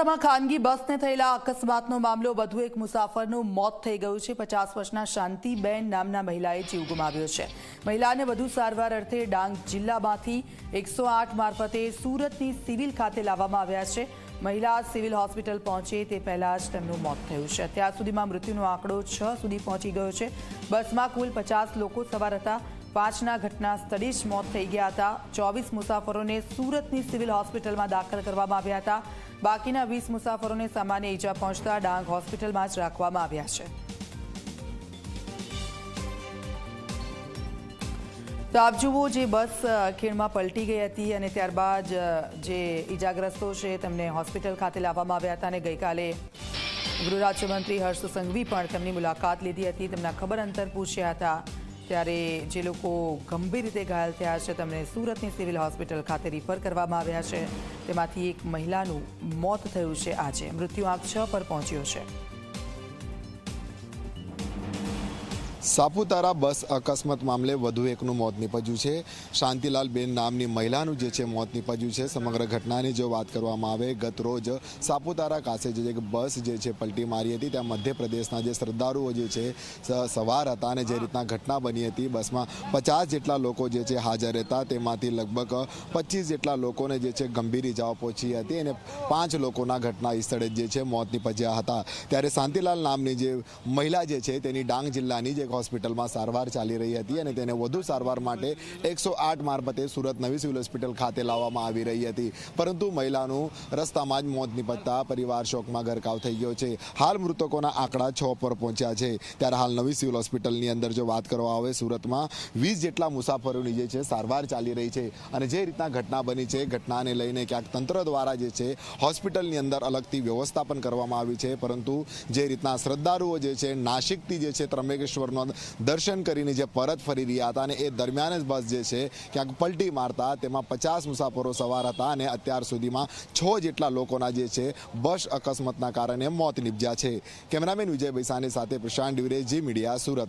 સાપુતારામાં ખાનગી બસને થયેલા અકસ્માતનો મામલો વધુ એક મુસાફરનું મોત થઈ ગયું છે. પચાસ વર્ષના શાંતિબેન નામના મહિલાએ જીવ ગુમાવ્યો છે. મહિલાને વધુ સારવાર અર્થે ડાંગ જિલ્લામાંથી એકસો મારફતે સુરતની સિવિલ ખાતે લાવવામાં આવ્યા છે. મહિલા સિવિલ હોસ્પિટલ પહોંચે તે પહેલાં જ તેમનું મોત થયું છે. અત્યાર સુધીમાં મૃત્યુનો આંકડો છ સુધી પહોંચી ગયો છે. બસમાં કુલ પચાસ લોકો સવાર હતા. પાંચના ઘટના સ્થળે જ મોત થઈ ગયા હતા. ચોવીસ મુસાફરોને સુરતની સિવિલ હોસ્પિટલમાં દાખલ કરવામાં આવ્યા હતા. બાકીના વીસ મુસાફરોને સામાન્ય ઈજા પહોંચતા ડાંગ હોસ્પિટલમાં જ રાખવામાં આવ્યા છે. તો આપ જુઓ જે બસ ખીણમાં પલટી ગઈ હતી અને ત્યારબાદ જે ઈજાગ્રસ્તો છે તેમને હોસ્પિટલ ખાતે લાવવામાં આવ્યા હતા અને ગઈકાલે ગૃહ રાજ્યમંત્રી હર્ષ સંઘવી પણ તેમની મુલાકાત લીધી હતી. તેમના ખબર અંતર પૂછ્યા હતા. ત્યારે જે લોકો ગંભીર રીતે ઘાયલ થયા છે, તેમને સુરતની સિવિલ હોસ્પિટલ ખાતે રિફર કરવામાં આવ્યા છે. તેમાંથી એક મહિલાનું મોત થયું છે આજે. મૃત્યુ આંક છ પર પહોંચ્યો છે. સાપુતારા બસ અકસ્માત મામલે વધુ એકનું મોત નીપજ્યું છે. શાંતિલાલ બેન નામની મહિલાનું જે છે મોત નીપજ્યું છે. સમગ્ર ઘટનાની જો વાત કરવામાં આવે, ગત રોજ સાપુતારા પાસે જે એક બસ જે છે પલટી મારી હતી. ત્યાં મધ્યપ્રદેશના જે શ્રદ્ધાળુઓ જે છે સવાર હતા અને જે રીતના ઘટના બની હતી, બસમાં પચાસ જેટલા લોકો જે છે હાજર હતા તેમાંથી લગભગ પચીસ જેટલા લોકોને જે છે ગંભીર ઇજાઓ પહોંચી હતી અને પાંચ લોકોના ઘટના સ્થળે જે છે મોત નીપજ્યા હતા. ત્યારે શાંતિલાલ નામની જે મહિલા જે છે, તેની ડાંગ જિલ્લાની જે એક હોસ્પિટલમાં સારવાર ચાલી રહી હતી અને તેને વધુ સારવાર માટે એકસો આઠ મારફતે સુરત નવી સિવિલ હોસ્પિટલ ખાતે લાવવામાં આવી રહી હતી. પરંતુ મહિલાનું રસ્તામાં જ મોત નિપજતા પરિવાર શોકમાં ગરકાવ થઈ ગયો છે. હાલ મૃતકોના આંકડા છ પર પહોંચ્યા છે. ત્યારે હાલ નવી સિવિલ હોસ્પિટલની અંદર જો વાત કરવામાં આવે, સુરતમાં વીસ જેટલા મુસાફરોની જે છે, સારવાર ચાલી રહી છે અને જે રીતના ઘટના બની છે, ઘટનાને લઈને ક્યાંક તંત્ર દ્વારા જે છે, હોસ્પિટલની અંદર અલગથી વ્યવસ્થા પણ કરવામાં આવી છે. પરંતુ જે રીતના શ્રદ્ધાળુઓ જે છે, નાસિકથી જે છે, ત્રંબકેશ્વરનો દર્શન કરીને જે પરત ફરી રહ્યા હતા અને એ દરમિયાન જ બસ જે છે ક્યાંક પલટી મારતા તેમાં પચાસ મુસાફરો સવાર હતા અને અત્યાર સુધીમાં છ જેટલા લોકોના જે છે બસ અકસ્માતના કારણે મોત નિપજ્યા છે. કેમેરામેન વિજય ભૈસાની સાથે પ્રશાંત ડિવરે જી મીડિયા સુરત.